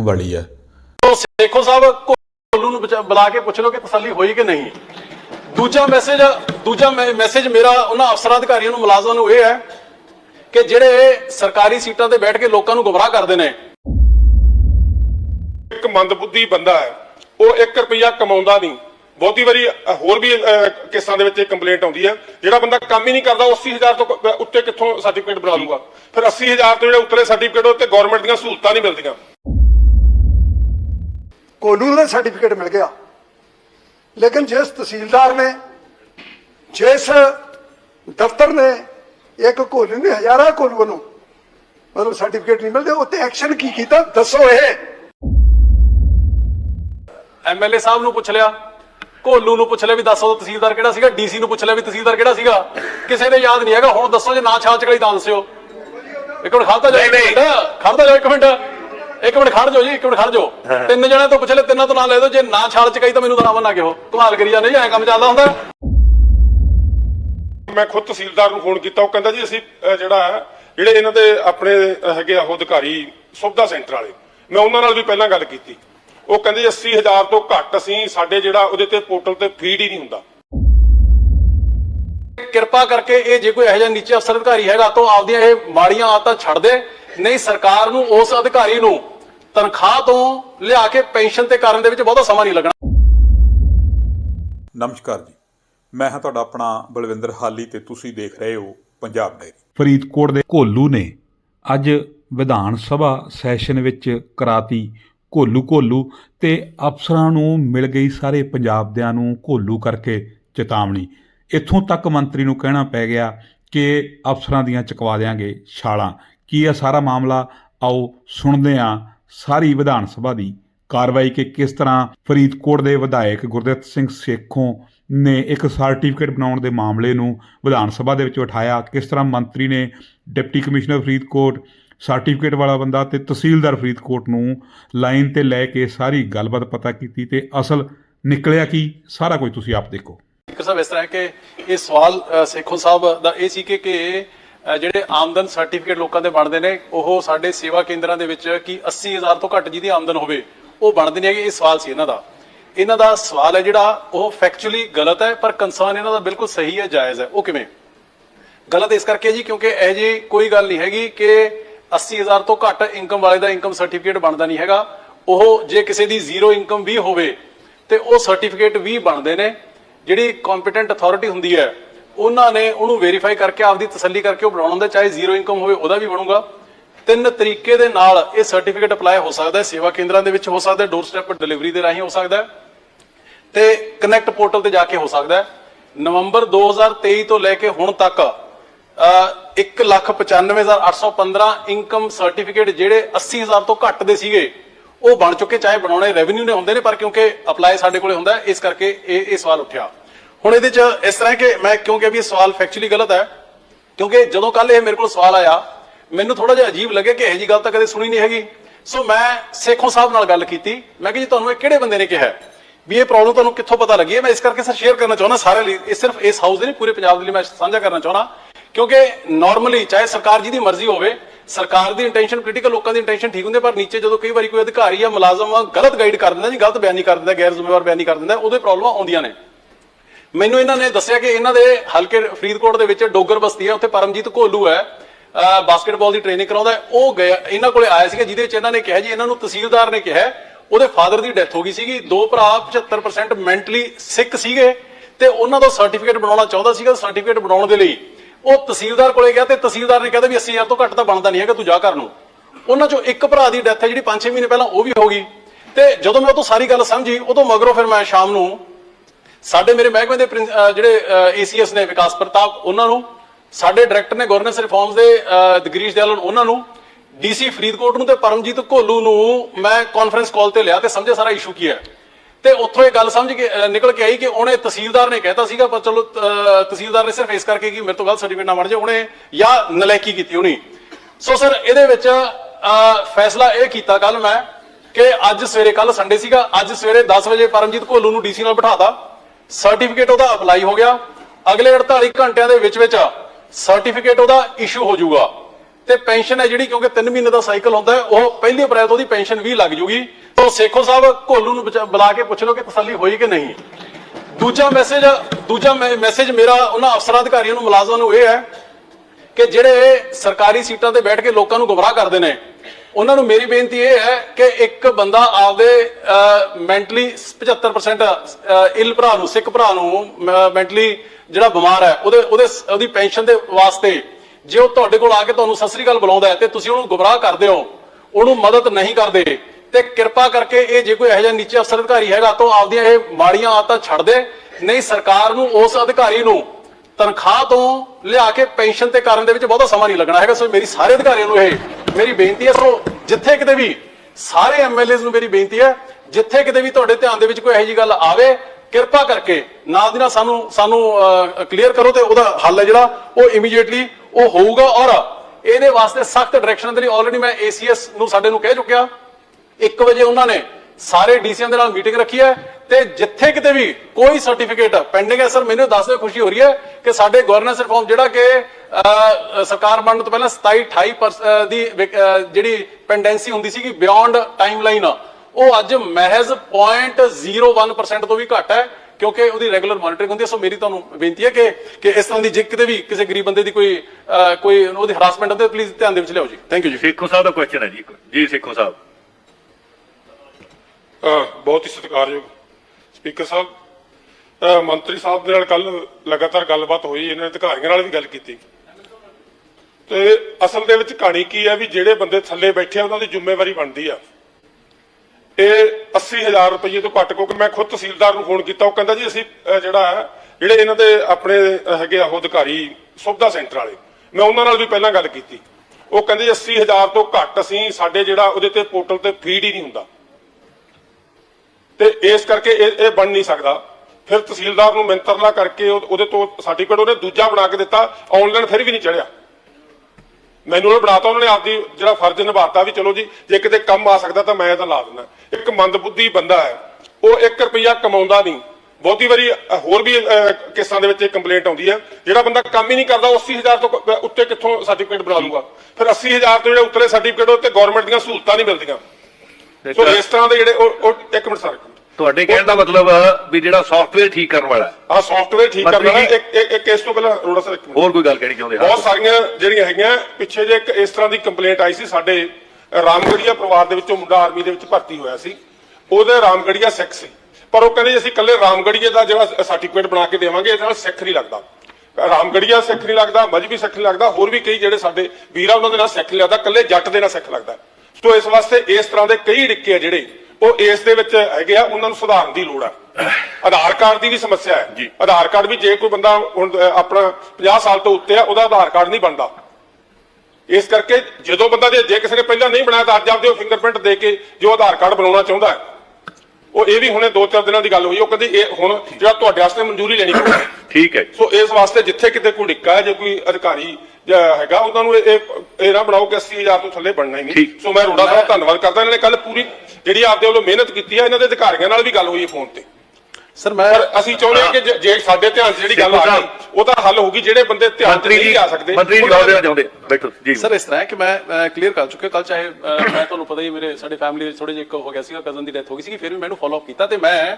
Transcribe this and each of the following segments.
ਵਾਲੀ ਹੈ ਉਹ ਸੇਖੋ ਸਾਹਿਬ ਕੋਲੂ ਨੂੰ ਬਚਾ- ਬੁਲਾ ਕੇ ਪੁੱਛ ਲਓ ਕਿ ਤਸੱਲੀ ਹੋਈ ਕਿ ਨਹੀਂ। ਦੂਜਾ ਮੈਸੇਜ ਦੂਜਾ ਮੈਸੇਜ ਮੇਰਾ ਉਹਨਾਂ ਅਫਸਰਾਂ ਅਧਿਕਾਰੀਆਂ ਨੂੰ ਮੁਲਾਜ਼ਮਾਂ ਨੂੰ ਇਹ ਹੈ ਕਿ ਜਿਹੜੇ ਸਰਕਾਰੀ ਸੀਟਾਂ ਤੇ ਬੈਠ ਕੇ ਲੋਕਾਂ ਨੂੰ ਗੁੰਮਰਾਹ ਕਰਦੇ ਨੇ। ਇੱਕ ਮੰਦਬੁੱਧੀ ਬੰਦਾ ਹੈ ਉਹ 1 ਰੁਪਿਆ ਕਮਾਉਂਦਾ ਨਹੀਂ। ਬਹੁਤੀ ਵਾਰੀ ਅ, ਹੋਰ ਵੀ ਅ, ਕੇਸਾਂ ਦੇ ਵਿੱਚ ਇਹ ਕੰਪਲੇਂਟ ਆਉਂਦੀ ਹੈ। ਜਿਹੜਾ ਬੰਦਾ ਕੰਮ ਹੀ ਨਹੀਂ ਕਰਦਾ ਉਹ 80000 ਤੋਂ ਕ- ਉੱਤੇ ਕਿੱਥੋਂ ਸਰਟੀਫਿਕੇਟ ਬਣਾ ਲੂਗਾ ਫਿਰ 80000 ਤੋਂ ਜਿਹੜੇ ਉੱਤਲੇ ਸਰਟੀਫਿਕੇਟ ਉੱਤੇ ਗਵਰਨਮੈਂਟ ਦੀਆਂ ਸਹੂਲਤਾਂ ਨਹੀਂ ਮਿਲਦੀਆਂ। ਕੋਲੂ ਦਾ ਸਰਟੀਫਿਕੇਟ ਮਿਲ ਗਿਆ। ਲੇਕਿਨ ਜਿਸ ਤਹਿਸੀਲਦਾਰ ਨੇ ਜਿਸ ਦਫ਼ਤਰ ਨੇ ਇੱਕ ਕੋਲੂ ਨੇ ਹਜ਼ਾਰਾਂ ਕੋਲੂ ਨੂੰ ਮਤਲਬ ਸਰਟੀਫਿਕੇਟ ਨਹੀਂ ਮਿਲਦੇ ਉੱਤੇ ਐਕਸ਼ਨ ਕੀ ਕੀਤਾ? ਦੱਸੋ ਇਹ। ਐਮਐਲਏ ਸਾਹਿਬ ਨੂੰ ਪੁੱਛ ਲਿਆ। ਕੋਲੂ ਨੂੰ ਪੁੱਛ ਲਿਆ ਵੀ ਦੱਸੋ ਤਹਿਸੀਲਦਾਰ ਕਿਹੜਾ ਸੀਗਾ ਡੀਸੀ ਨੂੰ ਪੁੱਛ ਲਿਆ ਵੀ ਤਹਿਸੀਲਦਾਰ ਕਿਹੜਾ ਸੀਗਾ। ਕਿਸੇ ਦੇ ਯਾਦ ਨਹੀਂ ਹੈਗਾ ਹੁਣ ਦੱਸੋ ਜੇ ਨਾ ਛਾਲ ਚਕਲੀ ਤਾਂ ਦੱਸਿਓ ਇੱਕ ਮਿੰਟ ਖੜਦਾ ਜਾਓ ਇੱਕ ਮਿੰਟ ਖੜਦਾ ਜਾਓ ਇੱਕ ਮਿੰਟ। ਇੱਕ ਮਿੰਟ ਖੜ ਜਾਓ ਜੀ ਇੱਕ ਮਿੰਟ ਖੜ ਜਾਓ। ਤਿੰਨ ਜਣਿਆਂ ਤੋਂ ਪੁੱਛ ਲੈ ਤਿੰਨਾਂ ਤੋਂ ਨਾਂ ਲੈ ਦਿਓ ਜੇ ਨਾ ਛਾਲ ਚਕਾਈ ਤਾਂ ਮੈਨੂੰ ਤਾਂ ਨਾ ਬਣਾ ਕੇ ਹੋ ਕਮਾਲ ਕਰੀ ਜਾਂਦੇ ਜੀ ਐਂ ਕੰਮ ਚੱਲਦਾ ਹੁੰਦਾ। ਮੈਂ ਖੁਦ ਤਹਿਸੀਲਦਾਰ ਨੂੰ ਫੋਨ ਕੀਤਾ ਉਹ ਕਹਿੰਦਾ ਜੀ ਅਸੀਂ ਜਿਹੜਾ ਜਿਹੜੇ ਇਹਨਾਂ ਦੇ ਆਪਣੇ ਹੈਗੇ ਆ ਉਹ ਅਧਿਕਾਰੀ ਸੁਵਿਧਾ ਸੈਂਟਰ ਵਾਲੇ। ਮੈਂ ਉਹਨਾਂ ਨਾਲ ਵੀ ਪਹਿਲਾਂ ਗੱਲ ਕੀਤੀ। ਉਹ ਕਹਿੰਦੇ 80000 ਤੋਂ ਘੱਟ ਅਸੀਂ ਸਾਡੇ ਜਿਹੜਾ ਉਹਦੇ ਤੇ ਪੋਰਟਲ ਤੇ ਫੀਡ ਹੀ ਨਹੀਂ ਹੁੰਦਾ। ਕਿਰਪਾ ਕਰਕੇ ਇਹ ਜੇ ਕੋਈ ਇਹੋ ਜਿਹਾ ਨੀਚੇ ਅਫਸਰ ਅਧਿਕਾਰੀ ਹੈਗਾ ਤਾਂ ਆਪਦੀਆਂ ਇਹ ਮਾੜੀਆਂ ਆਦਤਾਂ ਛੱਡ ਦੇ। ਨਹੀਂ ਸਰਕਾਰ ਨੂੰ ਉਸ ਅਧਿਕਾਰੀ ਨੂੰ ਤਨਖਾਹ ਤੋਂ ਲਿਆ ਕੇ ਪੈਨਸ਼ਨ ਤੇ ਕਰਨ ਦੇ ਵਿੱਚ ਬਹੁਤਾ ਸਮਾਂ ਨਹੀਂ ਲੱਗਣਾ। ਨਮਸਕਾਰ ਜੀ। ਮੈਂ ਹਾਂ ਤੁਹਾਡਾ ਆਪਣਾ ਬਲਵਿੰਦਰ ਹਾਲੀ ਤੇ ਤੁਸੀਂ ਦੇਖ ਰਹੇ ਹੋ ਪੰਜਾਬ ਡਾਇਰੀ ਫਰੀਦਕੋਟ ਦੇ ਘੋਲੂ ਨੇ ਅੱਜ ਵਿਧਾਨ ਸਭਾ ਸੈਸ਼ਨ ਵਿੱਚ ਕਰਾਤੀ ਘੋਲੂ ਘੋਲੂ ਤੇ ਅਫਸਰਾਂ ਨੂੰ ਮਿਲ ਗਈ ਸਾਰੇ ਪੰਜਾਬ ਦਿਆਂ ਨੂੰ ਘੋਲੂ ਕਰਕੇ ਚੇਤਾਵਨੀ। ਇੱਥੋਂ ਤੱਕ ਮੰਤਰੀ ਨੂੰ ਕਹਿਣਾ ਪੈ ਗਿਆ ਕਿ ਅਫਸਰਾਂ ਦੀਆਂ ਚੁਕਵਾ ਦਿਆਂਗੇ ਛਾਲਾਂ। ਕੀ ਇਹ ਸਾਰਾ ਮਾਮਲਾ? ਆਓ ਸੁਣਦੇ ਹਾਂ ਸਾਰੀ ਵਿਧਾਨ ਸਭਾ ਦੀ ਕਾਰਵਾਈ ਕਿ ਕਿਸ ਤਰ੍ਹਾਂ ਫਰੀਦਕੋਟ ਦੇ ਵਿਧਾਇਕ ਗੁਰਦਿੱਤ ਸਿੰਘ ਸੇਖੋਂ ਨੇ ਇੱਕ ਸਰਟੀਫਿਕੇਟ ਬਣਾਉਣ ਦੇ ਮਾਮਲੇ ਨੂੰ ਵਿਧਾਨ ਸਭਾ ਦੇ ਵਿੱਚ ਉਠਾਇਆ ਕਿਸ ਤਰ੍ਹਾਂ ਮੰਤਰੀ ਨੇ ਡਿਪਟੀ ਕਮਿਸ਼ਨਰ ਫਰੀਦਕੋਟ ਸਰਟੀਫਿਕੇਟ ਵਾਲਾ ਬੰਦਾ ਤੇ ਤਹਿਸੀਲਦਾਰ ਫਰੀਦਕੋਟ ਨੂੰ ਲਾਈਨ ਤੇ ਲੈ ਕੇ ਸਾਰੀ ਗੱਲਬਾਤ ਪਤਾ ਕੀਤੀ ਤੇ ਅਸਲ ਨਿਕਲਿਆ ਕੀ? ਸਾਰਾ ਕੁਝ ਤੁਸੀਂ ਆਪ ਦੇਖੋ। ਸਾਹਿਬ ਇਸ ਤਰ੍ਹਾਂ ਕਿ ਇਹ ਸਵਾਲ ਅ, ਸੇਖੋਂ ਸਾਹਿਬ ਦਾ ਇਹ ਸੀ ਕਿ ਕਿ ਜਿਹੜੇ ਆਮਦਨ ਸਰਟੀਫਿਕੇਟ ਲੋਕਾਂ ਦੇ ਬਣਦੇ ਨੇ, ਉਹ ਸਾਡੇ ਸੇਵਾ ਕੇਂਦਰਾਂ ਦੇ ਵਿੱਚ ਕੀ 80000 ਤੋਂ ਘੱਟ ਜਿਹਦੀ ਆਮਦਨ ਹੋਵੇ, ਉਹ ਬਣਦੇ ਨਹੀਂ ਹੈਗੇ। ਇਹ ਸਵਾਲ ਸੀ ਇਹਨਾਂ ਦਾ। ਇਹਨਾਂ ਦਾ ਸਵਾਲ ਹੈ ਜਿਹੜਾ, ਉਹ ਫੈਕਚੁਅਲੀ ਗਲਤ ਹੈ, ਪਰ ਕੰਸਰਨ ਇਹਨਾਂ ਦਾ ਬਿਲਕੁਲ ਸਹੀ ਹੈ, ਜਾਇਜ਼ ਹੈ। ਉਹ ਕਿਵੇਂ? ਗਲਤ ਇਸ ਕਰਕੇ ਜੀ, ਕਿਉਂਕਿ ਇਹ ਜੀ ਕੋਈ ਗੱਲ ਨਹੀਂ ਹੈਗੀ ਕਿ 80000 ਤੋਂ ਘੱਟ ਇਨਕਮ ਵਾਲੇ ਦਾ ਇਨਕਮ ਸਰਟੀਫਿਕੇਟ ਬਣਦਾ ਨਹੀਂ ਹੈਗਾ। ਉਹ ਜੇ ਕਿਸੇ ਦੀ ਜ਼ੀਰੋ ਇਨਕਮ ਵੀ ਹੋਵੇ, ਤੇ ਉਹ ਸਰਟੀਫਿਕੇਟ ਵੀ ਬਣਦੇ ਨੇ। ਜਿਹੜੀ ਕੰਪੀਟੈਂਟ ਅਥਾਰਟੀ ਹੁੰਦੀ ਹੈ ਉਹਨਾਂ ਨੇ ਉਹਨੂੰ ਵੈਰੀਫਾਈ ਕਰਕੇ ਆਪਦੀ ਤਸੱਲੀ ਕਰਕੇ ਉਹ ਬਣਾਉਣਾ ਹੁੰਦਾ ਚਾਹੇ ਜ਼ੀਰੋ ਇਨਕਮ ਹੋਵੇ ਉਹਦਾ ਵੀ ਬਣੂਗਾ। ਤਿੰਨ ਤਰੀਕੇ ਦੇ ਨਾਲ ਇਹ ਸਰਟੀਫਿਕੇਟ ਅਪਲਾਈ ਹੋ ਸਕਦਾ ਹੈ, ਸੇਵਾ ਕੇਂਦਰਾਂ ਦੇ ਵਿੱਚ ਹੋ ਸਕਦਾ ਹੈ ਡੋਰ ਸਟੈਪ ਡਿਲੀਵਰੀ ਦੇ ਰਾਹੀਂ ਹੋ ਸਕਦਾ ਹੈ, ਤੇ ਕਨੈਕਟ ਪੋਰਟਲ ਤੇ ਜਾ ਕੇ ਹੋ ਸਕਦਾ ਹੈ। ਨਵੰਬਰ 2023 ਤੋਂ ਲੈ ਕੇ ਹੁਣ ਤੱਕ 195815 ਇਨਕਮ ਸਰਟੀਫਿਕੇਟ ਜਿਹੜੇ 80000 ਤੋਂ ਘੱਟ ਦੇ ਸੀਗੇ, ਉਹ ਬਣ ਚੁੱਕੇ, ਚਾਹੇ ਬਣਾਉਣੇ ਰੈਵਨਿਊ ਨੇ ਹੁੰਦੇ ਨੇ, ਪਰ ਕਿਉਂਕਿ ਅਪਲਾਈ ਸਾਡੇ ਕੋਲੇ ਹੁੰਦਾ ਇਸ ਕਰਕੇ ਇਹ ਇਹ ਸਵਾਲ ਉੱਠਿਆ। ਹੁਣ ਇਹਦੇ ਚ ਇਸ ਤਰ੍ਹਾਂ ਕਿ ਮੈਂ ਕਿਉਂਕਿ ਵੀ ਇਹ ਸਵਾਲ ਫੈਕਚੁਅਲੀ ਗਲਤ ਹੈ? ਕਿਉਂਕਿ ਜਦੋਂ ਕੱਲ ਇਹ ਮੇਰੇ ਕੋਲ ਸਵਾਲ ਆਇਆ, ਮੈਨੂੰ ਥੋੜਾ ਜਿਹਾ ਅਜੀਬ ਲੱਗੇ ਕਿ ਇਹ ਜੀ ਗੱਲ ਤਾਂ ਕਦੇ ਸੁਣੀ ਨਹੀਂ ਹੈਗੀ। ਸੋ ਮੈਂ ਸੇਖੋਂ ਸਾਹਿਬ ਨਾਲ ਗੱਲ ਕੀਤੀ। ਮੈਂ ਕਿਹਾ ਜੀ ਤੁਹਾਨੂੰ ਇਹ ਕਿਹੜੇ ਬੰਦੇ ਨੇ ਕਿਹਾ? ਵੀ ਇਹ ਪ੍ਰੋਬਲਮ ਤੁਹਾਨੂੰ ਕਿੱਥੋਂ ਪਤਾ ਲੱਗੀ? ਹੈ ਮੈਂ ਇਸ ਕਰਕੇ ਸਰ ਸ਼ੇਅਰ ਕਰਨਾ ਚਾਹੁੰਦਾ ਸਾਰੇ ਲਈ। ਇਹ ਸਿਰਫ ਇਸ ਹਾਊਸ ਦੇ ਨਹੀਂ, ਪੂਰੇ ਪੰਜਾਬ ਦੇ ਲਈ ਮੈਂ ਸਾਂਝਾ ਕਰਨਾ ਚਾਹੁੰਦਾ। ਕਿਉਂਕਿ ਨਾਰਮਲੀ ਚਾਹੇ ਸਰਕਾਰ ਜੀ ਦੀ ਮਰਜ਼ੀ ਹੋਵੇ, ਸਰਕਾਰ ਦੀ ਇੰਟੈਂਸ਼ਨ ਪੋਲੀਟੀਕਲ ਲੋਕਾਂ ਦੀ ਇੰਟੈਂਸ਼ਨ ਠੀਕ ਹੁੰਦੀ ਹੈ ਪਰ ਨੀਚੇ ਜਦੋਂ ਕਈ ਵਾਰੀ ਕੋਈ ਅਧਿਕਾਰੀ ਜਾਂ ਮੁਲਾਜ਼ਮ ਗਲਤ ਗਾਈਡ ਕਰ ਦਿੰਦਾ ਜੀ, ਗਲਤ ਬਿਆਨੀ ਕਰ ਦਿੰਦਾ ਗੈਰ ਜ਼ਿੰਮੇਵਾਰ ਬਿਆਨੀ ਕਰ ਦਿੰਦਾ, ਉਹਦੇ ਪ੍ਰੋਬਲਮਾਂ ਆਉਂਦੀਆਂ ਨੇ। ਮੈਨੂੰ ਇਹਨਾਂ ਨੇ ਦੱਸਿਆ ਕਿ ਇਹਨਾਂ ਦੇ ਹਲਕੇ ਫਰੀਦਕੋਟ ਦੇ ਵਿੱਚ ਡੋਗਰ ਬਸਤੀ ਹੈ, ਉੱਥੇ ਪਰਮਜੀਤ ਘੋਲੂ ਹੈ, ਅਹ, ਬਾਸਕਟਬਾਲ ਦੀ ਟ੍ਰੇਨਿੰਗ ਕਰਾਉਂਦਾ ਉਹ ਗਿਆ ਇਹਨਾਂ ਕੋਲੇ ਆਇਆ ਸੀਗਾ, ਜਿਹਦੇ ਵਿੱਚ ਇਹਨਾਂ ਨੇ ਕਿਹਾ ਜੀ, ਇਹਨਾਂ ਨੂੰ ਤਹਿਸੀਲਦਾਰ ਨੇ ਕਿਹਾ ਉਹਦੇ ਫਾਦਰ ਦੀ ਡੈਥ ਹੋ ਗਈ ਸੀਗੀ। ਦੋ ਭਰਾ 75% ਮੈਂਟਲੀ ਸਿੱਕ ਸੀਗੇ ਤੇ ਉਹਨਾਂ ਦਾ ਸਰਟੀਫਿਕੇਟ ਬਣਾਉਣਾ ਚਾਹੁੰਦਾ ਸੀਗਾ। ਸਰਟੀਫਿਕੇਟ ਬਣਾਉਣ ਦੇ ਲਈ ਉਹ ਤਹਿਸੀਲਦਾਰ ਕੋਲੇ ਗਿਆ ਤੇ ਤਹਿਸੀਲਦਾਰ ਨੇ ਕਹਿੰਦਾ ਵੀ 80000 ਤੋਂ ਘੱਟ ਤਾਂ ਬਣਦਾ ਨਹੀਂ ਹੈਗਾ, ਤੂੰ ਜਾ ਘਰ ਨੂੰ। ਉਹਨਾਂ ਚੋਂ ਇੱਕ ਭਰਾ ਦੀ ਡੈਥ ਹੈ, ਜਿਹੜੀ 5-6 ਮਹੀਨੇ ਪਹਿਲਾਂ ਉਹ ਵੀ ਹੋ ਗਈ। ਤੇ ਜਦੋਂ ਮੈਂ ਉਹ ਤੋਂ ਸਾਰੀ ਗੱਲ ਸਮਝੀ, ਉਦੋਂ ਮਗਰੋਂ ਫਿਰ ਮੈਂ ਸ਼ਾਮ ਨੂੰ ਸਾਡੇ ਮੇਰੇ ਮਹਿਕਮੇ ਦੇ ਪ੍ਰਿੰਸ- ਅਹ ਜਿਹੜੇ ਏਸੀਐਸ ਨੇ ਵਿਕਾਸ ਪ੍ਰਤਾਪ ਉਹਨਾਂ ਨੂੰ ਸਾਡੇ ਡਾਇਰੈਕਟਰ ਨੇ ਗਵਰਨੈਂਸ ਰਿਫਾਰਮਸ ਦੇ ਅਹ, ਦਗਰੀਸ਼ ਦਿਆਲਨ ਉਹਨਾਂ ਨੂੰ ਡੀਸੀ ਫਰੀਦਕੋਟ ਨੂੰ ਤੇ ਪਰਮਜੀਤ ਘੋਲੂ ਨੂੰ ਮੈਂ ਕਾਨਫਰੰਸ ਕਾਲ ਤੇ ਲਿਆ ਤੇ ਸਮਝੇ ਸਾਰਾ ਇਸ਼ੂ ਕੀ ਹੈ। ਤੇ ਉੱਥੋਂ ਇਹ ਗੱਲ ਸਮਝ ਕੇ ਨਿਕਲ ਕੇ ਆਈ ਕਿ ਉਹਨੇ ਤਹਿਸੀਲਦਾਰ ਨੇ ਕਹਿਤਾ ਸੀਗਾ ਪਰ ਚਲੋ ਤਹਿਸੀਲਦਾਰ ਨੇ ਸਿਰਫ ਇਸ ਕਰਕੇ ਕਿ ਮੇਰੇ ਤੋਂ ਗੱਲ ਸਰਟੀਫਿਕੇਟ ਨਾ ਬਣ ਜਾਏ ਉਹਨੇ ਜਾਂ ਨਲਾਇਕੀ ਕੀਤੀ ਉਹਨੇ ਸੋ ਸਰ ਇਹਦੇ ਵਿੱਚ ਫੈਸਲਾ ਇਹ ਕੀਤਾ ਕੱਲ ਮੈਂ ਕਿ ਅੱਜ ਸਵੇਰੇ ਕੱਲ ਸੰਡੇ ਸੀਗਾ ਅੱਜ ਸਵੇਰੇ 10 ਵਜੇ ਪਰਮਜੀਤ ਘੋਲੂ ਨੂੰ ਡੀਸੀ ਨਾਲ ਬਿਠਾਤਾ। ਸਰਟੀਫਿਕੇਟ ਉਹਦਾ ਅਪਲਾਈ ਹੋ ਗਿਆ। ਅਗਲੇ 48 ਘੰਟਿਆਂ ਦੇ ਵਿੱਚ ਵਿੱਚ ਸਰਟੀਫਿਕੇਟ ਉਹਦਾ ਇਸ਼ੂ ਹੋ ਜਾਊਗਾ। ਤੇ ਪੈਨਸ਼ਨ ਹੈ ਜਿਹੜੀ, ਕਿਉਂਕਿ 3 ਮਹੀਨੇ ਦਾ ਸਾਈਕਲ ਹੁੰਦਾ ਹੈ, ਉਹ ਪਹਿਲੀ ਅਪ੍ਰੈਲ ਤੋਂ ਉਹਦੀ ਪੈਨਸ਼ਨ ਵੀ ਲੱਗ ਜੂਗੀ ਤੋਂ ਸੇਖੋ ਸਾਹਿਬ, ਘੋਲੂ ਨੂੰ ਬਚਾ- ਬੁਲਾ ਕੇ ਪੁੱਛ ਲਓ ਕਿ ਤਸੱਲੀ ਹੋਈ ਕਿ ਨਹੀਂ। ਦੂਜਾ ਮੈਸੇਜ ਦੂਜਾ ਮੈਸੇਜ ਮੇਰਾ ਉਹਨਾਂ ਅਫਸਰਾਂ ਅਧਿਕਾਰੀਆਂ ਨੂੰ, ਮੁਲਾਜ਼ਮਾਂ ਨੂੰ ਇਹ ਹੈ ਕਿ ਜਿਹੜੇ ਸਰਕਾਰੀ ਸੀਟਾਂ ਤੇ ਬੈਠ ਕੇ ਲੋਕਾਂ ਨੂੰ ਗੁੰਮਰਾਹ ਕਰਦੇ ਨੇ ਉਹਨਾਂ ਨੂੰ ਮੇਰੀ ਬੇਨਤੀ ਇਹ ਹੈ ਕਿ ਇੱਕ ਬੰਦਾ ਆਪਦੇ ਮੈਂਟਲੀ 75% ਇਲ ਭਰਾ ਨੂੰ, ਸਿੱਖ ਭਰਾ ਨੂੰ ਮੈਂਟਲੀ ਜਿਹੜਾ ਬਿਮਾਰ ਹੈ, ਉਹਦੇ ਉਹਦੇ ਉਹਦੀ ਪੈਨਸ਼ਨ ਦੇ ਵਾਸਤੇ ਜੇ ਉਹ ਤੁਹਾਡੇ ਕੋਲ ਆ ਕੇ ਤੁਹਾਨੂੰ ਸਤਿ ਸ੍ਰੀ ਬੁਲਾਉਂਦਾ ਹੈ ਤੇ ਤੁਸੀਂ ਉਹਨੂੰ ਗੁੰਮਰਾਹ ਕਰਦੇ ਹੋ, ਉਹਨੂੰ ਮਦਦ ਨਹੀਂ ਕਰਦੇ, ਤੇ ਕਿਰਪਾ ਕਰਕੇ ਇਹ ਜੇ ਕੋਈ ਇਹੋ ਜਿਹਾ ਨੀਚੇ ਅਫਸਰ ਅਧਿਕਾਰੀ ਹੈਗਾ ਤਾਂ ਆਪਦੀਆਂ ਇਹ ਮਾੜੀਆਂ ਆਦਤਾਂ ਛੱਡ ਦੇ, ਨਹੀਂ ਸਰਕਾਰ ਨੂੰ, ਉਸ ਅਧਿਕਾਰੀ ਨੂੰ ਤਨਖਾਹ ਤੋਂ ਲਿਆ ਕੇ ਪੈਨਸ਼ਨ ਤੇ ਕਰਨ ਦੇ ਵਿੱਚ ਬਹੁਤਾ ਸਮਾਂ ਨਹੀਂ ਲੱਗਣਾ ਹੈਗਾ, ਸੋ ਮੇਰੀ ਸਾਰੇ ਅਧਿਕਾਰੀਆਂ ਨੂੰ ਇਹ ਮੇਰੀ ਬੇਨਤੀ ਹੈ, ਸੋ ਜਿੱਥੇ ਕਿਤੇ ਵੀ ਸਾਰੇ ਐਮਐਲਏਸ ਨੂੰ ਮੇਰੀ ਬੇਨਤੀ ਹੈ, ਜਿੱਥੇ ਕਿਤੇ ਵੀ ਤੁਹਾਡੇ ਧਿਆਨ ਦੇ ਵਿੱਚ ਕੋਈ ਇਹੋ ਜਿਹੀ ਗੱਲ ਆਵੇ, ਕਿਰਪਾ ਕਰਕੇ ਨਾਲ ਦੀ ਨਾਲ ਸਾਨੂੰ ਸਾਨੂੰ ਕਲੀਅਰ ਕਰੋ ਤੇ ਉਹਦਾ ਹੱਲ ਹੈ ਜਿਹੜਾ, ਉਹ ਇਮੀਡੀਏਟਲੀ ਉਹ ਹੋਊਗਾ ਔਰ ਇਹਦੇ ਵਾਸਤੇ ਸਖਤ ਡਾਇਰੈਕਸ਼ਨ ਦੇ ਲਈ ਆਲਰੇਡੀ ਮੈਂ ਏਸੀਐਸ ਨੂੰ ਸਾਡੇ ਨੂੰ ਕਹਿ ਚੁੱਕਿਆ। 1 ਵਜੇ ਉਹਨਾਂ ਨੇ ਸਾਰੇ ਡੀਸੀਆਂ ਦੇ ਨਾਲ ਮੀਟਿੰਗ ਰੱਖੀ ਹੈ ਤੇ ਜਿੱਥੇ ਕਿਤੇ ਵੀ ਕੋਈ ਸਰਟੀਫਿਕੇਟ ਪੈਂਡਿੰਗ ਹੈ, ਸਰ, ਮੈਨੂੰ ਦੱਸ ਦਿਓ, ਖੁਸ਼ੀ ਹੋ ਰਹੀ ਹੈ ਕਿ ਸਾਡੇ ਗਵਰਨੈਂਸ ਰਿਫਾਰਮ ਜਿਹੜਾ ਕਿ ਸਰਕਾਰ ਬਣਨ ਤੋਂ ਪਹਿਲਾਂ 27 28 ਪਰਸ- ਅਹ, ਦੀ ਵਿਕ- ਅਹ, ਜਿਹੜੀ ਪੈਂਡੈਂਸੀ ਹੁੰਦੀ ਸੀ ਕਿ ਬਿਯੋਂਡ ਟਾਈਮਲਾਈਨ ਉਹ ਅੱਜ ਮਹਿਜ਼ 0.01% ਤੋਂ ਵੀ ਘੱਟ ਹੈ ਕਿਉਂਕਿ ਉਹਦੀ ਰੈਗੂਲਰ ਮੋਨਿਟਰਿੰਗ ਹੁੰਦੀ ਹੈ। ਸੋ ਮੇਰੀ ਤੁਹਾਨੂੰ ਬੇਨਤੀ ਹੈ ਕਿ ਕਿ ਇਸ ਤਰ੍ਹਾਂ ਦੀ ਜੇ ਕਿਤੇ ਵੀ ਕਿਸੇ ਗਰੀਬ ਬੰਦੇ ਦੀ ਕੋਈ ਕੋਈ ਉਹਦੀ ਹਰਾਸਮੈਂਟ ਹੁੰਦੀ ਪਲੀਜ਼ ਧਿਆਨ ਦੇ ਵਿੱਚ ਲਿਆਓ ਜੀ। ਥੈਂਕ ਯੂ ਜੀ। ਸੇਖੋਂ ਸਾਹਿਬ ਦਾ ਕੁਐਸਚਨ ਹੈ ਜੀ ਜੀ ਸੇਖੋਂ ਸਾਹਿਬ। ਬਹੁਤ ਹੀ ਸਤਿਕਾਰਯੋਗ ਸਪੀਕਰ ਸਾਹਿਬ। ਮੰਤਰੀ ਸਾਹਿਬ ਦੇ ਨਾਲ ਕੱਲ ਲਗਾਤਾਰ ਗੱਲਬਾਤ ਹੋਈ ਇਹਨਾਂ ਨੇ ਅਧਿਕਾਰੀਆਂ ਨਾਲ ਵੀ ਗੱਲ ਕੀਤੀ। ਤੇ ਅਸਲ ਦੇ ਵਿੱਚ ਕਹਾਣੀ ਕੀ ਹੈ ਵੀ ਜਿਹੜੇ ਬੰਦੇ ਥੱਲੇ ਬੈਠੇ ਆ, ਉਹਨਾਂ ਦੀ ਜ਼ਿੰਮੇਵਾਰੀ ਬਣਦੀ ਆ। ਇਹ 80000 ਰੁਪਏ ਤੋਂ ਘੱਟ ਕਿਉਂਕਿ ਮੈਂ ਖੁਦ ਤਹਿਸੀਲਦਾਰ ਨੂੰ ਫੋਨ ਕੀਤਾ, ਉਹ ਕਹਿੰਦਾ ਜੀ ਅਸੀਂ ਜਿਹੜਾ ਜਿਹੜੇ ਇਹਨਾਂ ਦੇ ਆਪਣੇ ਹੈਗੇ ਆ ਉਹ ਅਧਿਕਾਰੀ, ਸੁਵਿਧਾ ਸੈਂਟਰ ਵਾਲੇ, ਮੈਂ ਉਹਨਾਂ ਨਾਲ ਵੀ ਪਹਿਲਾਂ ਗੱਲ ਕੀਤੀ। ਉਹ ਕਹਿੰਦੇ ਜੀ 80000 ਤੋਂ ਘੱਟ ਅਸੀਂ ਸਾਡੇ ਜਿਹੜਾ ਉਹਦੇ ਤੇ ਪੋਰਟਲ ਤੇ ਫੀਡ ਹੀ ਨਹੀਂ ਹੁੰਦਾ। ਤੇ ਇਸ ਕਰਕੇ ਇਹ ਇਹ ਬਣ ਨਹੀਂ ਸਕਦਾ। ਫਿਰ ਤਹਿਸੀਲਦਾਰ ਨੂੰ ਮਿੰਤਰਲਾ ਕਰਕੇ ਉਹਦੇ ਤੋਂ ਸਰਟੀਫਿਕੇਟ ਉਹਨੇ ਦੂਜਾ ਬਣਾ ਕੇ ਦਿੱਤਾ ਆਨਲਾਈਨ ਫਿਰ ਵੀ ਨਹੀਂ ਚੜਿਆ। ਮੈਨੂਅਲ ਬਣਾਤਾ ਉਹਨਾਂ ਨੇ ਆਪਦੀ ਜਿਹੜਾ ਫਰਜ਼ ਨਿਭਾਤਾ ਵੀ ਚਲੋ ਜੀ ਜੇ ਕਿਤੇ ਕੰਮ ਆ ਸਕਦਾ ਤਾਂ ਮੈਂ ਤਾਂ ਲਾ ਦਿੰਦਾ। ਇੱਕ ਮੰਦਬੁੱਧੀ ਬੰਦਾ ਹੈ ਉਹ 1 ਰੁਪਿਆ ਕਮਾਉਂਦਾ ਨਹੀਂ। ਬਹੁਤੀ ਵਾਰੀ ਹੋਰ ਵੀ ਕੇਸਾਂ ਦੇ ਵਿੱਚ ਇਹ ਕੰਪਲੇਂਟ ਆਉਂਦੀ ਹੈ। ਜਿਹੜਾ ਬੰਦਾ ਕੰਮ ਹੀ ਨਹੀਂ ਕਰਦਾ ਉਹ 80000 ਤੋਂ ਉੱਤੇ ਕਿੱਥੋਂ ਸਰਟੀਫਿਕੇਟ ਬਣਾ ਲੂਗਾ ਫਿਰ 80000 ਤੋਂ ਜਿਹੜੇ ਉੱਤਲੇ ਸਰਟੀਫਿਕੇਟ ਉਹ ਤੇ ਗਵਰਨਮੈਂਟ ਦੀਆਂ ਸਹੂਲਤਾਂ ਨਹੀਂ ਮਿਲਦੀਆਂ। ਸੋ ਇਸ ਤਰ੍ਹਾਂ ਦੇ ਜਿਹੜੇ ਉਹ ਉਹ- ਇੱਕ ਮਿੰਟ ਸਰ। ਤੁਹਾਡੇ ਕਹਿਣ ਦਾ ਮਤਲਬ ਵੀ ਜਿਹੜਾ ਸੌਫਟਵੇਅਰ ਠੀਕ ਕਰਨ ਵਾਲਾ ਆ ਸੌਫਟਵੇਅਰ ਠੀਕ ਕਰਨਾ ਜੀ- ਇੱਕ ਇੱਕ- ਇਸ ਤੋਂ ਪਹਿਲਾਂ ਰੋੜਾ ਸਰ ਇੱਕ ਮਿੰਟ। ਹੋਰ ਕੋਈ ਗੱਲ ਕਹਿਣੀ ਚਾਹੁੰਦੇ ਬਹੁਤ ਹਾਂ ਸਾਰੀਆਂ ਜਿਹੜੀਆਂ ਹੈਗੀਆਂ ਪਿੱਛੇ ਜੇ ਇੱਕ ਇਸ ਤਰ੍ਹਾਂ ਦੀ ਕੰਪਲੇਂਟ ਆਈ ਸੀ ਸਾਡੇ ਰਾਮਗੜੀਆ ਪਰਿਵਾਰ ਦੇ ਵਿੱਚੋਂ ਮੁੰਡਾ ਆਰਮੀ ਦੇ ਵਿੱਚ ਭਰਤੀ ਹੋਇਆ ਸੀ। ਉਹਦੇ ਰਾਮਗੜੀਆ ਸਿੱਖ ਸੀ। ਪਰ ਉਹ ਕਹਿੰਦੇ ਅਸੀਂ ਕੱਲੇ ਰਾਮਗੜੀਏ ਦਾ ਜਿਹੜਾ ਸਰਟੀਫਿਕੇਟ ਬਣਾ ਕੇ ਦੇਵਾਂਗੇ ਇਹਦੇ ਨਾਲ ਸਿੱਖ ਨਹੀਂ ਲੱਗਦਾ। ਰਾਮਗੜੀਆ ਸਿੱਖ ਨਹੀਂ ਲੱਗਦਾ ਮਜਬੀ ਸਿੱਖ ਨਹੀਂ ਲੱਗਦਾ ਹੋਰ ਵੀ ਕਈ ਜਿਹੜੇ ਸਾਡੇ ਵੀਰ ਆ ਉਹਨਾਂ ਦੇ ਨਾਲ ਸਿੱਖ ਨਹੀਂ ਲੱਗਦਾ ਕੱਲੇ ਜੱਟ ਦੇ ਨਾਲ ਸਿੱਖ ਲੱਗਦਾ। ਸੋ ਇਸ ਵਾਸਤੇ ਇਸ ਤਰ੍ਹਾਂ ਦੇ ਕਈ ਡਿੱਕੇ ਆ ਜਿਹੜੇ ਉਹ ਇਸ ਦੇ ਵਿੱਚ ਹੈਗੇ ਆ ਉਹਨਾਂ ਨੂੰ ਸੁਧਾਰਨ ਦੀ ਲੋੜ ਆ। ਆਧਾਰ ਕਾਰਡ ਦੀ ਵੀ ਸਮੱਸਿਆ ਹੈ। ਜੀ। ਆਧਾਰ ਕਾਰਡ ਵੀ ਜੇ ਕੋਈ ਬੰਦਾ ਹੁਣ ਆਪਣਾ 50 ਸਾਲ ਤੋਂ ਉੱਤੇ ਆ ਉਹਦਾ ਆਧਾਰ ਕਾਰਡ ਨਹੀਂ ਬਣਦਾ। ਇਸ ਕਰਕੇ ਜਦੋਂ ਬੰਦਾ ਜੇ ਜੇ ਕਿਸੇ ਨੇ ਪਹਿਲਾਂ ਨਹੀਂ ਬਣਾਇਆ ਤਾਂ ਅੱਜ ਆਪਦੇ ਉਹ ਫਿੰਗਰਪ੍ਰਿੰਟ ਦੇ ਕੇ ਜੋ ਆਧਾਰ ਕਾਰਡ ਬਣਾਉਣਾ ਚਾਹੁੰਦਾ ਹੈ ਉਹ ਇਹ ਵੀ ਹੁਣੇ 2-4 ਦਿਨਾਂ ਦੀ ਗੱਲ ਹੋਈ ਉਹ ਕਹਿੰਦੇ ਇਹ ਹੁਣ ਜਿਹੜਾ ਤੁਹਾਡੇ ਵਾਸਤੇ ਮਨਜ਼ੂਰੀ ਲੈਣੀ ਪਊਗੀ ਠੀਕ ਹੈ। ਸੋ ਇਸ ਵਾਸਤੇ ਜਿੱਥੇ ਕਿਤੇ ਕੋਈ ਡਿੱਕਾ ਹੈ ਜੇ ਕੋਈ ਅਧਿਕਾਰੀ ਹੈਗਾ ਉਹਨਾਂ ਨੂੰ ਇਹ ਇਹ- ਨਾ ਬਣਾਓ ਕਿ 80000 ਤੋਂ ਥੱਲੇ ਬਣਨਾ ਹੀ ਨਹੀਂ। ਸੋ ਮੈਂ ਰੋਡਾ ਸਾਹਿਬ ਧੰਨਵਾਦ ਕਰਦਾ ਇਹਨਾਂ ਨੇ ਕੱਲ ਪੂਰੀ ਜਿਹੜੀ ਆਪਦੇ ਵੱਲੋਂ ਮਿਹਨਤ ਕੀਤੀ ਹੈ ਇਹਨਾਂ ਦੇ ਅਧਿਕਾਰੀਆਂ ਨਾਲ ਵੀ ਗੱਲ ਹੋਈ ਹੈ ਫੋਨ ਤੇ ਸਰ ਮੈਂ ਪਰ ਅਸੀਂ ਚਾਹੁੰਦੇ ਹਾਂ ਕਿ ਜੇ- ਜੇ ਸਾਡੇ ਧਿਆਨ 'ਚ ਜਿਹੜੀ ਗੱਲ ਆ ਗਈ ਉਹਦਾ ਹੱਲ ਹੋਊਗੀ ਜਿਹੜੇ ਬੰਦੇ ਧਿਆਨ 'ਚ ਮੰਤਰੀ ਜੀ ਨਹੀਂ ਆ ਸਕਦੇ। ਮੰਤਰੀ ਜੀ ਜਵਾਬ ਦੇਣਾ ਚਾਹੁੰਦੇ। ਬੈਠੋ ਜੀ। ਸਰ ਇਸ ਤਰ੍ਹਾਂ ਹੈ ਕਿ ਮੈਂ ਕਲੀਅਰ ਕਰ ਚੁੱਕਿਆ ਕੱਲ ਚਾਹੇ ਅਹ, ਮੈਂ ਤੁਹਾਨੂੰ ਪਤਾ ਹੀ ਮੇਰੇ ਸਾਡੇ ਫੈਮਿਲੀ ਵਿੱਚ ਥੋੜੇ ਜਿਹਾ ਇੱਕ ਹੋ ਗਿਆ ਸੀਗਾ ਕਜ਼ਨ ਦੀ ਡੈਥ ਹੋ ਗਈ ਸੀ ਫਿਰ ਵੀ ਮੈਨੂੰ ਫਾਲੋ ਅਪ ਕੀਤਾ ਤੇ ਮੈਂ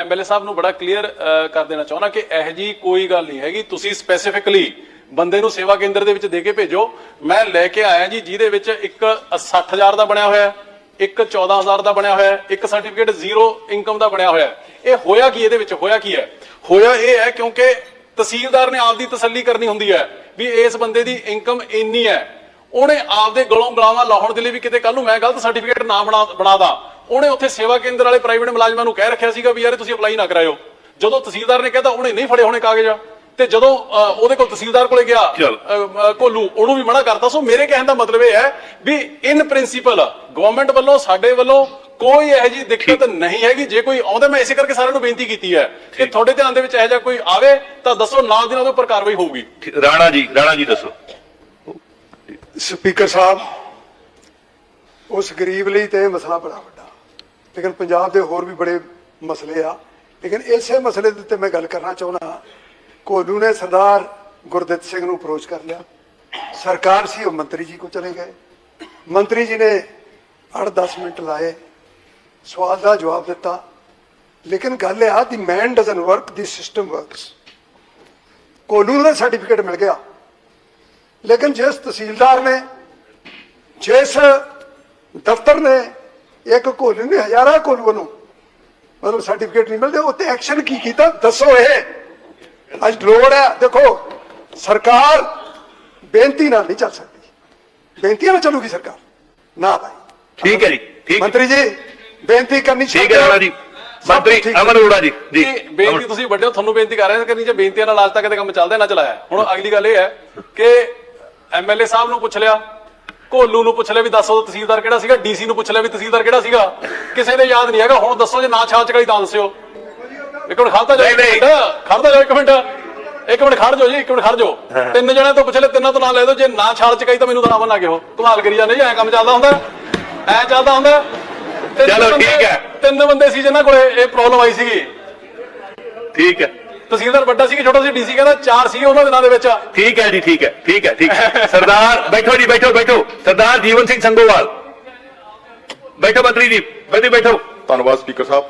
ਐਮਐਲਏ ਸਾਹਿਬ ਨੂੰ ਬੜਾ ਕਲੀਅਰ ਕਰ ਦੇਣਾ ਚਾਹੁੰਦਾ ਕਿ ਇਹ ਜੀ ਕੋਈ ਗੱਲ ਨਹੀਂ ਹੈਗੀ। ਤੁਸੀਂ ਸਪੈਸੀਫਿਕਲੀ ਬੰਦੇ ਨੂੰ ਸੇਵਾ ਕੇਂਦਰ ਦੇ ਵਿੱਚ ਦੇ ਕੇ ਭੇਜੋ। ਮੈਂ ਲੈ ਕੇ ਆਇਆ ਜੀ ਜਿਹਦੇ ਵਿੱਚ ਇੱਕ 60000 ਦਾ ਬਣਿਆ ਹੋਇਆ ਹੈ। ਇੱਕ 14000 ਦਾ ਬਣਿਆ ਹੋਇਆ ਹੈ, ਇੱਕ ਸਰਟੀਫਿਕੇਟ ਜ਼ੀਰੋ ਇਨਕਮ ਦਾ ਬਣਿਆ ਹੋਇਆ ਹੈ। ਇਹ ਹੋਇਆ ਕੀ, ਇਹਦੇ ਵਿੱਚ ਹੋਇਆ ਕੀ ਹੈ? ਹੋਇਆ ਇਹ ਹੈ ਕਿਉਂਕਿ ਤਹਿਸੀਲਦਾਰ ਨੇ ਆਪਦੀ ਤਸੱਲੀ ਕਰਨੀ ਹੁੰਦੀ ਹੈ ਵੀ ਇਸ ਬੰਦੇ ਦੀ ਇਨਕਮ ਇੰਨੀ ਹੈ। ਉਹਨੇ ਆਪਦੇ ਗਲੋਂ ਗਲਾਵਾਂ ਲਾਉਣ ਦੇ ਲਈ ਵੀ ਕਿਤੇ ਕੱਲ ਨੂੰ ਮੈਂ ਗਲਤ ਸਰਟੀਫਿਕੇਟ ਨਾ ਬਣਾ, ਬਣਾਦਾ। ਉਹਨੇ ਉੱਥੇ ਸੇਵਾ ਕੇਂਦਰ ਵਾਲੇ ਪ੍ਰਾਈਵੇਟ ਮੁਲਾਜ਼ਮਾਂ ਨੂੰ ਕਹਿ ਰੱਖਿਆ ਸੀਗਾ ਵੀ ਯਾਰ ਤੁਸੀਂ ਅਪਲਾਈ ਨਾ ਕਰਾਇਓ। ਜਦੋਂ ਤਹਿਸੀਲਦਾਰ ਨੇ ਕਹਿਤਾ, ਉਹਨੇ ਨਹੀਂ ਫੜੇ ਹੋਣੇ ਕਾਗਜ਼। ਤੇ ਜਦੋਂ ਉਹਦੇ ਕੋਲ ਤਹਿਸੀਲਦਾਰ ਕੋਲੇ ਗਿਆ ਕੋਲੂ ਉਹਨੂੰ ਵੀ ਮਨਾ ਕਰਤਾ। ਸੋ ਮੇਰੇ ਕਹਿਣ ਦਾ ਮਤਲਬ ਇਹ ਹੈ ਵੀ ਇਨ ਪ੍ਰਿੰਸੀਪਲ ਗਵਰਨਮੈਂਟ ਵੱਲੋਂ ਸਾਡੇ ਵੱਲੋਂ ਕੋਈ ਇਹੋ ਜੀ ਦਿੱਕਤ ਨਹੀਂ ਹੈਗੀ। ਜੇ ਕੋਈ ਆਉਂਦਾ ਮੈਂ ਇਸੇ ਕਰਕੇ ਸਾਰਿਆਂ ਨੂੰ ਬੇਨਤੀ ਕੀਤੀ ਹੈ ਕਿ ਤੁਹਾਡੇ ਧਿਆਨ ਦੇ ਵਿੱਚ ਇਹੋ ਜਿਹਾ ਕੋਈ ਆਵੇ ਤਾਂ ਦੱਸੋ ਨਾਲ ਦੀ ਨਾਲ ਉਹਦੇ ਉੱਪਰ ਕਾਰਵਾਈ ਹੋਊਗੀ। ਰਾਣਾ ਜੀ ਰਾਣਾ ਜੀ ਦੱਸੋ। ਸਪੀਕਰ ਸਾਹਿਬ ਉਸ ਗਰੀਬ ਲਈ ਤੇ ਇਹ ਮਸਲਾ ਬੜਾ ਵੱਡਾ। ਲੇਕਿਨ ਪੰਜਾਬ ਦੇ ਹੋਰ ਵੀ ਬੜੇ ਮਸਲੇ ਆ। ਲੇਕਿਨ ਇਸੇ ਮਸਲੇ ਦੇ ਉੱਤੇ ਮੈਂ ਗੱਲ ਕਰਨਾ ਚਾਹੁੰਦਾ ਕੋਲੂ ਨੇ ਸਰਦਾਰ ਗੁਰਦਿੱਤ ਸਿੰਘ ਨੂੰ ਅਪਰੋਚ ਕਰ ਲਿਆ। ਸਰਕਾਰ ਸੀ, ਉਹ ਮੰਤਰੀ ਜੀ ਕੋ ਚਲੇ ਗਏ। ਮੰਤਰੀ ਜੀ ਨੇ 8-10 ਮਿੰਟ ਲਾਏ, ਸਵਾਲ ਦਾ ਜਵਾਬ ਦਿੱਤਾ। ਲੇਕਿਨ ਗੱਲ ਇਹ ਆ, the man doesn't work the system works ਕੋਲੂ ਦਾ ਸਰਟੀਫਿਕੇਟ ਮਿਲ ਗਿਆ। ਲੇਕਿਨ ਜਿਸ ਤਹਿਸੀਲਦਾਰ ਨੇ, ਜਿਸ ਦਫ਼ਤਰ ਨੇ, ਇੱਕ ਕੋਲੂ ਨੇ ਹਜ਼ਾਰਾਂ ਕੋਲੂ ਨੂੰ ਮਤਲਬ ਸਰਟੀਫਿਕੇਟ ਨਹੀਂ ਮਿਲਦੇ ਉੱਤੇ ਐਕਸ਼ਨ ਕੀ ਕੀਤਾ? ਦੱਸੋ ਇਹ। ਅੱਜ ਲੋੜ ਹੈ ਦੇਖੋ ਸਰਕਾਰ ਬੇਨਤੀ ਨਾਲ ਨਹੀਂ ਚੱਲ ਸਕਦੀ। ਬੇਨਤੀਆਂ ਨਾਲ ਚੱਲੂਗੀ ਸਰਕਾਰ। ਨਾ ਭਾਈ। ਠੀਕ ਹੈ ਜੀ ਠੀਕ ਮੰਤਰੀ ਜੀ ਬੇਨਤੀ ਕਰਨੀ ਠੀਕ ਹੈ ਜੀ। ਮੰਤਰੀ। ਅਮਨ ਅਰੋੜਾ ਜੀ ਜੀ। ਬੇਨਤੀ ਤੁਸੀਂ ਵੱਡੇ ਹੋ ਤੁਹਾਨੂੰ ਬੇਨਤੀ ਕਰ ਰਹੇ ਹਾਂ ਕਿ ਨਹੀਂ ਜੇ ਬੇਨਤੀਆਂ ਨਾਲ ਅੱਜ ਤੱਕ ਦੇ ਕੰਮ ਚੱਲਦੇ ਨਾ ਚਲਾਇਆ। ਹੁਣ ਅਗਲੀ ਗੱਲ ਇਹ ਹੈ ਕਿ ਐਮਐਲਏ ਸਾਹਿਬ ਨੂੰ ਪੁੱਛ ਲਿਆ ਕੋਲੂ ਨੂੰ ਪੁੱਛ ਲਿਆ ਵੀ ਦੱਸੋ ਤਹਿਸੀਲਦਾਰ ਕਿਹੜਾ ਸੀਗਾ ਡੀਸੀ ਨੂੰ ਪੁੱਛ ਲਿਆ ਵੀ ਤਹਿਸੀਲਦਾਰ ਕਿਹੜਾ ਸੀਗਾ। ਕਿਸੇ ਦੇ ਯਾਦ ਨਹੀਂ ਹੈਗਾ ਹੁਣ ਦੱਸੋ ਜੇ ਨਾ ਛਾਲ ਚਕਾਈ ਤਾਂ ਦੱਸਿਓ। ਇੱਕ ਮਿੰਟ ਖੜਦਾ ਜਾਓ ਇੱਕ ਨਹੀਂ, ਮਿੰਟ। ਖੜਦਾ ਜਾਓ ਇੱਕ ਮਿੰਟ। ਇੱਕ ਮਿੰਟ ਖੜ ਜਾਓ ਜੀ ਇੱਕ ਮਿੰਟ ਖੜ ਜਾਓ। ਤਿੰਨ ਜਣਿਆਂ ਤੋਂ ਪੁੱਛ ਲੈ ਤਿੰਨਾਂ ਤੋਂ ਨਾਂ ਲੈ ਦਿਓ ਜੇ ਨਾ ਛਾਲ ਚਕਾਈ ਤਾਂ ਮੈਨੂੰ ਤਾਂ ਨਾ ਬਣਾ ਕੇ ਹੋ ਕਮਾਲ ਕਰੀ ਜਾਂਦੇ ਜੀ ਐ ਕੰਮ ਚੱਲਦਾ ਹੁੰਦਾ। ਐ ਚੱਲਦਾ ਹੁੰਦਾ। ਤਿੰਨ ਚਲੋ, ਬੰਦੇ- ਠੀਕ ਹੈ। ਤਿੰਨ ਬੰਦੇ ਸੀ ਜਿਨ੍ਹਾਂ ਕੋਲੇ ਇਹ ਪ੍ਰੋਬਲਮ ਆਈ ਸੀਗੀ। ਠੀਕ ਹੈ। ਤਹਿਸੀਲਦਾਰ ਵੱਡਾ ਸੀ ਕਿ ਛੋਟਾ ਸੀ ਡੀਸੀ ਕਹਿੰਦਾ ਚਾਰ ਸੀ ਉਹਨਾਂ ਦਿਨਾਂ ਦੇ ਵਿੱਚ। ਠੀਕ ਹੈ ਜੀ ਠੀਕ ਹੈ ਠੀਕ ਹੈ ਠੀਕ ਹੈ। ਸਰਦਾਰ ਬੈਠੋ ਜੀ ਬੈਠੋ ਬੈਠੋ। ਸਰਦਾਰ ਜੀਵਨ ਸਿੰਘ ਸੰਗੋਵਾਲ। ਬੈਠੋ ਮੰਤਰੀ ਜੀ ਬੰਦੀ ਬੈਠੋ। ਧੰਨਵਾਦ ਸਪੀਕਰ ਸਾਹਿਬ।